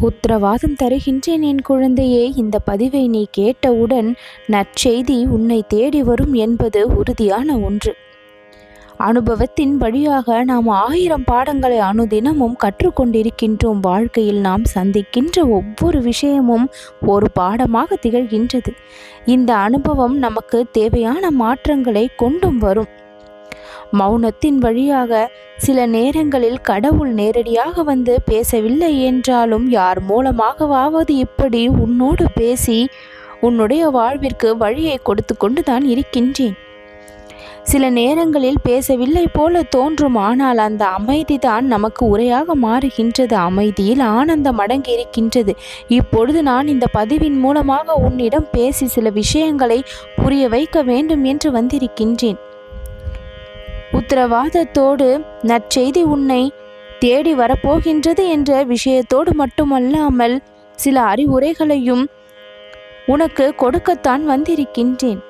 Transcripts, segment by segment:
உத்தரவாதம் தருகின்றேன் என் குழந்தையே. இந்த பதிவை நீ கேட்டவுடன் நற்செய்தி உன்னை தேடி வரும் என்பது உறுதியான ஒன்று. அனுபவத்தின் வழியாக நாம் ஆயிரம் பாடங்களை அனுதினமும் கற்றுக்கொண்டிருக்கின்றோம். வாழ்க்கையில் நாம் சந்திக்கின்ற ஒவ்வொரு விஷயமும் ஒரு பாடமாக திகழ்கின்றது. இந்த அனுபவம் நமக்கு தேவையான மாற்றங்களை கொண்டும் வரும். மௌனத்தின் வழியாக சில நேரங்களில் கடவுள் நேரடியாக வந்து பேசவில்லை என்றாலும் யார் மூலமாகவாவது இப்படி உன்னோடு பேசி உன்னுடைய வாழ்விற்கு வழியை கொடுத்து கொண்டு தான் இருக்கின்றேன். சில நேரங்களில் பேசவில்லை போல தோன்றும் ஆனால் அந்த அமைதிதான் நமக்கு உரையாக மாறுகின்றது. அமைதியில் ஆனந்தம் அடங்கி இருக்கின்றது. இப்பொழுது நான் இந்த பதிவின் மூலமாக உன்னிடம் பேசி சில விஷயங்களை புரிய வைக்க வேண்டும் என்று வந்திருக்கின்றேன். உத்தரவாதத்தோடு நற்செய்தி உன்னை தேடி வரப்போகின்றது என்ற விஷயத்தோடு மட்டுமல்லாமல் சில அறிவுரைகளையும் உனக்கு கொடுக்கத்தான் வந்திருக்கின்றேன்.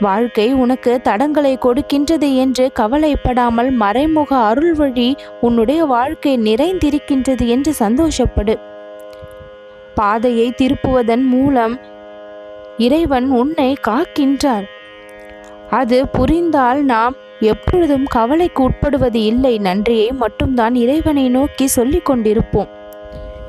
வாழ்க்கை உனக்கு தடங்களை கொடுக்கின்றது என்று கவலைப்படாமல் மறைமுக அருள் வழி உன்னுடைய வாழ்க்கை நிறைந்திருக்கின்றது என்று சந்தோஷப்படு. பாதையை திருப்புவதன் மூலம் இறைவன் உன்னை காக்கின்றார் அது புரிந்தால் நாம் எப்பொழுதும் கவலைக்கு உட்படுவது இல்லை. நன்றியை மட்டும்தான் இறைவனை நோக்கி சொல்லிக் கொண்டிருப்போம்.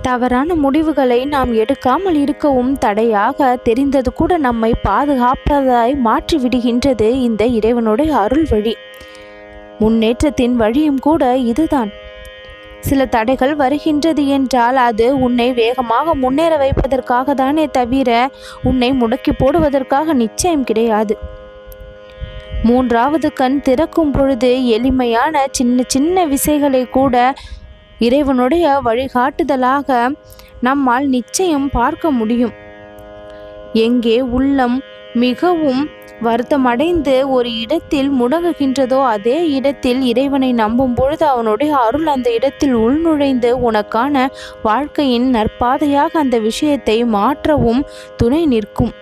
தவறான முடிவுகளை நாம் எடுக்காமல் இருக்கவும் தடையாக தெரிந்தது கூட நம்மை பாதுகாப்பதாய் மாற்றி விடுகின்றது இந்த இறைவனுடைய அருள் வழி. முன்னேற்றத்தின் வழியும் கூட இதுதான். சில தடைகள் வருகின்றது என்றால் அது உன்னை வேகமாக முன்னேற வைப்பதற்காக தானே தவிர உன்னை முடக்கி போடுவதற்காக நிச்சயம் கிடையாது. மூன்றாவது கண் திறக்கும் பொழுது எளிமையான சின்ன சின்ன விசைகளை கூட இறைவனுடைய வழிகாட்டுதலாக நம்மால் நிச்சயம் பார்க்க முடியும். எங்கே உள்ளம் மிகவும் வருத்தமடைந்து ஒரு இடத்தில் முடங்குகின்றதோ அதே இடத்தில் இறைவனை நம்பும் பொழுது அவனுடைய அருள் அந்த இடத்தில் உள்நுழைந்து உனக்கான வாழ்க்கையின் நற்பாதையாக அந்த விஷயத்தை மாற்றவும் துணை நிற்கும்.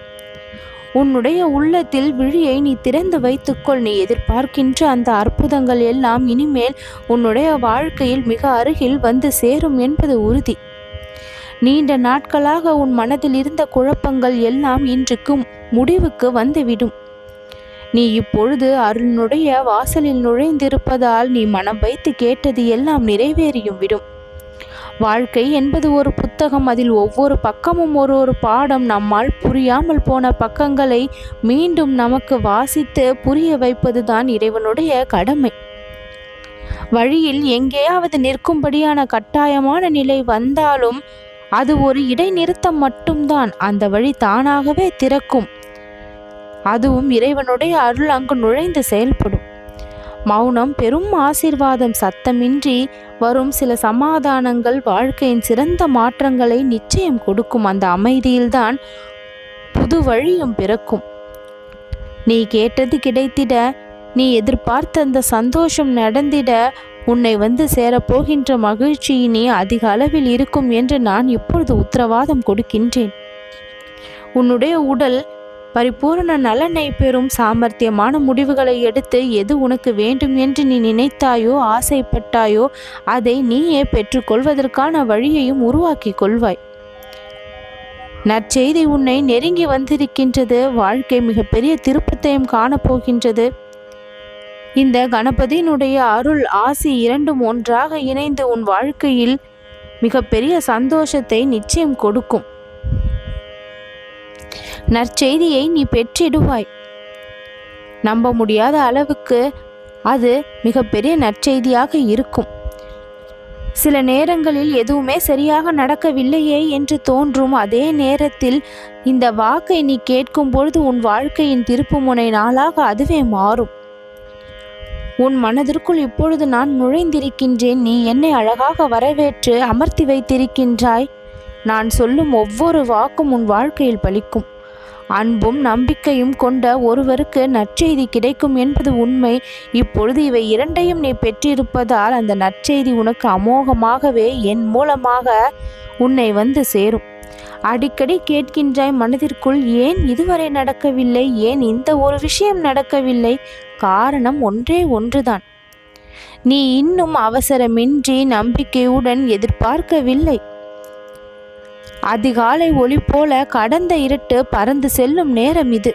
உன்னுடைய உள்ளத்தில் விழியை நீ திறந்து வைத்துக்கொள். நீ எதிர்பார்க்கின்ற அந்த அற்புதங்கள் எல்லாம் இனிமேல் உன்னுடைய வாழ்க்கையில் மிக அருகில் வந்து சேரும் என்பது உறுதி. நீண்ட நாட்களாக உன் மனதில் இருந்த குழப்பங்கள் எல்லாம் இன்றுக்கு முடிவுக்கு வந்துவிடும். நீ இப்பொழுது அருளுடைய வாசலில் நுழைந்திருப்பதால் நீ மனம் வைத்து கேட்டது எல்லாம் நிறைவேறியும் விடும். வாழ்க்கை என்பது ஒரு புத்தகம். அதில் ஒவ்வொரு பக்கமும் ஒரு ஒரு பாடம். நம்மால் புரியாமல் போன பக்கங்களை மீண்டும் நமக்கு வாசித்து புரிய வைப்பதுதான் இறைவனுடைய கடமை. வழியில் எங்கேயாவது நிற்கும்படியான கட்டாயமான நிலை வந்தாலும் அது ஒரு இடைநிறுத்தம் மட்டும்தான். அந்த வழி தானாகவே திறக்கும். அதுவும் இறைவனுடைய அருள் அங்கு நுழைந்து செயல்படும். மௌனம் பெரும் ஆசிர்வாதம் சத்தமின்றி வரும் சில சமாதானங்கள் வாழ்க்கையின் சிறந்த மாற்றங்களை நிச்சயம் கொடுக்கும். அந்த அமைதியில்தான் புது வழியும் பிறக்கும். நீ கேட்டது கிடைத்திட நீ எதிர்பார்த்த அந்த சந்தோஷம் நடந்திட உன்னை வந்து சேரப்போகின்ற மகிழ்ச்சி நீ அதிக அளவில் இருக்கும் என்று நான் இப்பொழுது உத்தரவாதம் கொடுக்கின்றேன்? உன்னுடைய உடல் பரிபூரண நலனை பெறும் சாமர்த்தியமான முடிவுகளை எடுத்து எது உனக்கு வேண்டும் என்று நீ நினைத்தாயோ ஆசைப்பட்டாயோ அதை நீயே பெற்றுக்கொள்வதற்கான வழியையும் உருவாக்கி கொள்வாய். நற்செய்தி உன்னை நெருங்கி வந்திருக்கின்றது. வாழ்க்கை மிகப்பெரிய திருப்பத்தையும் காணப்போகின்றது. இந்த கணபதியினுடைய அருள் ஆசி இரண்டும் ஒன்றாக இணைந்து உன் வாழ்க்கையில் மிகப்பெரிய சந்தோஷத்தை நிச்சயம் கொடுக்கும். நற்செய்தியை நீ பெற்றிடுவாய். நம்ப முடியாத அளவுக்கு அது மிகப்பெரிய நற்செய்தியாக இருக்கும். சில நேரங்களில் எதுவுமே சரியாக நடக்கவில்லையே என்று தோன்றும் அதே நேரத்தில் இந்த வாக்கை நீ கேட்கும் பொழுது உன் வாழ்க்கையின் திருப்புமுனை நாளாக அதுவே மாறும். உன் மனதிற்குள் இப்பொழுது நான் நுழைந்திருக்கின்றேன். நீ என்னை அழகாக வரவேற்று அமர்த்தி வைத்திருக்கின்றாய். நான் சொல்லும் ஒவ்வொரு வாக்கும் உன் வாழ்க்கையில் பலிக்கும். அன்பும் நம்பிக்கையும் கொண்ட ஒருவருக்கு நற்செய்தி கிடைக்கும் என்பது உண்மை. இப்பொழுது இவை இரண்டையும் நீ பெற்றிருப்பதால் அந்த நற்செய்தி உனக்கு அமோகமாகவே என் மூலமாக உன்னை வந்து சேரும். அடிக்கடி கேட்கின்றாய் மனதிற்குள் ஏன் இதுவரை நடக்கவில்லை? ஏன் இந்த ஒரு விஷயம் நடக்கவில்லை? காரணம் ஒன்றே ஒன்றுதான். நீ இன்னும் அவசரமின்றி நம்பிக்கையுடன் எதிர்பார்க்கவில்லை. அதிகாலை ஒளி போல கடந்த இருட்டு பறந்து செல்லும் நேரம் இது.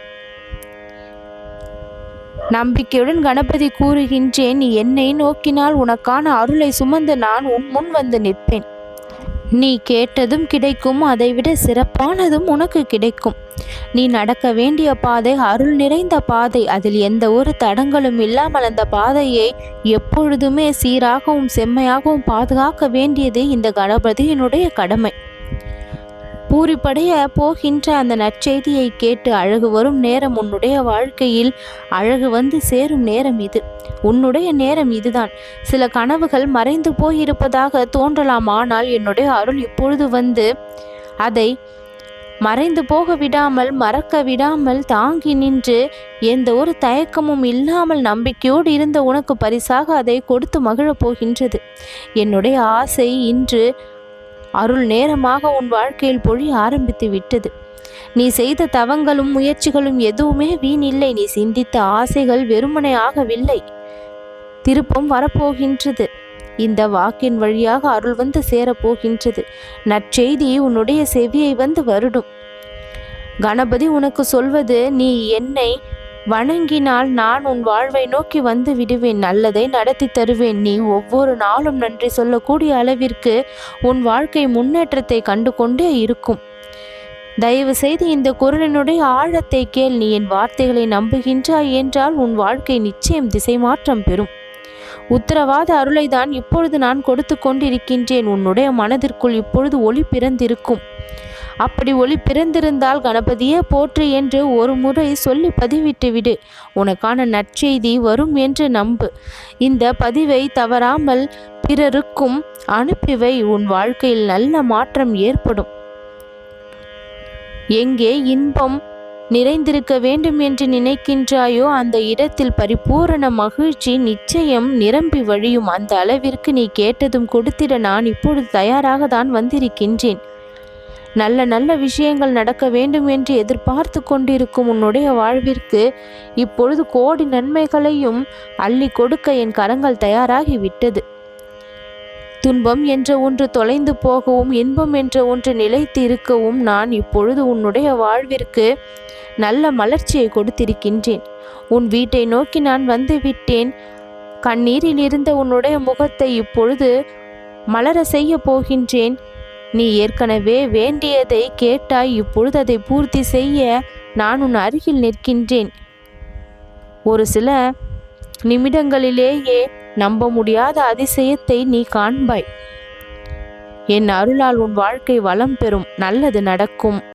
நம்பிக்கையுடன் கணபதி கூறுகின்றேன் நீ என்னை நோக்கினால் உனக்கான அருளை சுமந்து நான் உன் முன் வந்து நிற்பேன். நீ கேட்டதும் கிடைக்கும் அதைவிட சிறப்பானதும் உனக்கு கிடைக்கும். நீ நடக்க வேண்டிய பாதை அருள் நிறைந்த பாதை அதில் எந்த ஒரு தடங்களும் இல்லாமல் அந்த பாதையை எப்பொழுதுமே சீராகவும் செம்மையாகவும் பாதுகாக்க வேண்டியது இந்த கணபதியினுடைய கடமை. பூரிப்படைய போகின்ற அந்த நற்செய்தியை கேட்டு அழகு வரும் நேரம் உன்னுடைய வாழ்க்கையில் அழகு வந்து சேரும் நேரம் இது. உன்னுடைய நேரம் இதுதான். சில கனவுகள் மறைந்து போயிருப்பதாக தோன்றலாம் ஆனால் என்னுடைய அருள் இப்பொழுது வந்து அதை மறைந்து போக விடாமல் மறக்க விடாமல் தாங்கி நின்று எந்த ஒரு தயக்கமும் இல்லாமல் நம்பிக்கையோடு இருந்த உனக்கு பரிசாக அதை கொடுத்து மகிழப் போகின்றது. என்னுடைய ஆசை இன்று அருள் நேரமாக உன் வாழ்க்கையில் பொழி ஆரம்பித்து விட்டது. நீ செய்த தவங்களும் முயற்சிகளும் எதுவுமே வீணில்லை நீ சிந்தித்த ஆசைகள் வெறுமனை ஆகவில்லை. திருப்பம் வரப்போகின்றது. இந்த வாக்கின் வழியாக அருள் வந்து சேரப்போகின்றது. நற்செய்தி உன்னுடைய செவியை வந்து வருடும். கணபதி உனக்கு சொல்வது நீ என்னை வணங்கினால் நான் உன் வாழ்வை நோக்கி வந்து விடுவேன் நல்லதை நடத்தி தருவேன். நீ ஒவ்வொரு நாளும் நன்றி சொல்லக்கூடிய அளவிற்கு உன் வாழ்க்கை முன்னேற்றத்தை கண்டு கொண்டே இருக்கும். தயவு செய்து இந்த குரலினுடைய ஆழத்தை கேள். நீ என் வார்த்தைகளை நம்புகின்றாய் என்றால் உன் வாழ்க்கை நிச்சயம் திசை மாற்றம் பெறும். உத்தரவாத அருளை தான் இப்பொழுது நான் கொடுத்து கொண்டிருக்கின்றேன். உன்னுடைய மனதிற்குள் இப்பொழுது ஒளி பிறந்திருக்கும். அப்படி ஒளி பிறந்திருந்தால் கணபதியே போற்று என்று ஒரு முறை சொல்லி பதிவிட்டு விடு. உனக்கான நற்செய்தி வரும் என்று நம்பு. இந்த பதிவை தவறாமல் பிறருக்கும் அனுப்பிவை. உன் வாழ்க்கையில் நல்ல மாற்றம் ஏற்படும். எங்கே இன்பம் நிறைந்திருக்க வேண்டும் என்று நினைக்கின்றாயோ அந்த இடத்தில் பரிபூரண மகிழ்ச்சி நிச்சயம் நிரம்பி வழியும். அந்த அளவிற்கு நீ கேட்டதும் கொடுத்திட நான் இப்பொழுது தயாராக தான் வந்திருக்கின்றேன். நல்ல நல்ல விஷயங்கள் நடக்க வேண்டும் என்று எதிர்பார்த்து கொண்டிருக்கும் உன்னுடைய வாழ்விற்கு இப்பொழுது கோடி நன்மைகளையும் அள்ளி கொடுக்க என் கரங்கள் தயாராகி விட்டது. துன்பம் என்ற ஒன்று தொலைந்து போகவும் இன்பம் என்ற ஒன்று நிலைத்து இருக்கவும் நான் இப்பொழுது உன்னுடைய வாழ்விற்கு நல்ல மலர்ச்சியை கொடுத்திருக்கின்றேன். உன் வீட்டை நோக்கி நான் வந்து விட்டேன். கண்ணீரில் இருந்த உன்னுடைய முகத்தை இப்பொழுது மலர செய்ய போகின்றேன். நீ ஏற்கனவே வேண்டியதை கேட்டாய் இப்பொழுது அதை பூர்த்தி செய்ய நான் உன் அருகில் நிற்கின்றேன். ஒரு சில நிமிடங்களிலேயே நம்ப முடியாத அதிசயத்தை நீ காண்பாய். என் அருளால் உன் வாழ்க்கை வளம் பெறும் நல்லது நடக்கும்.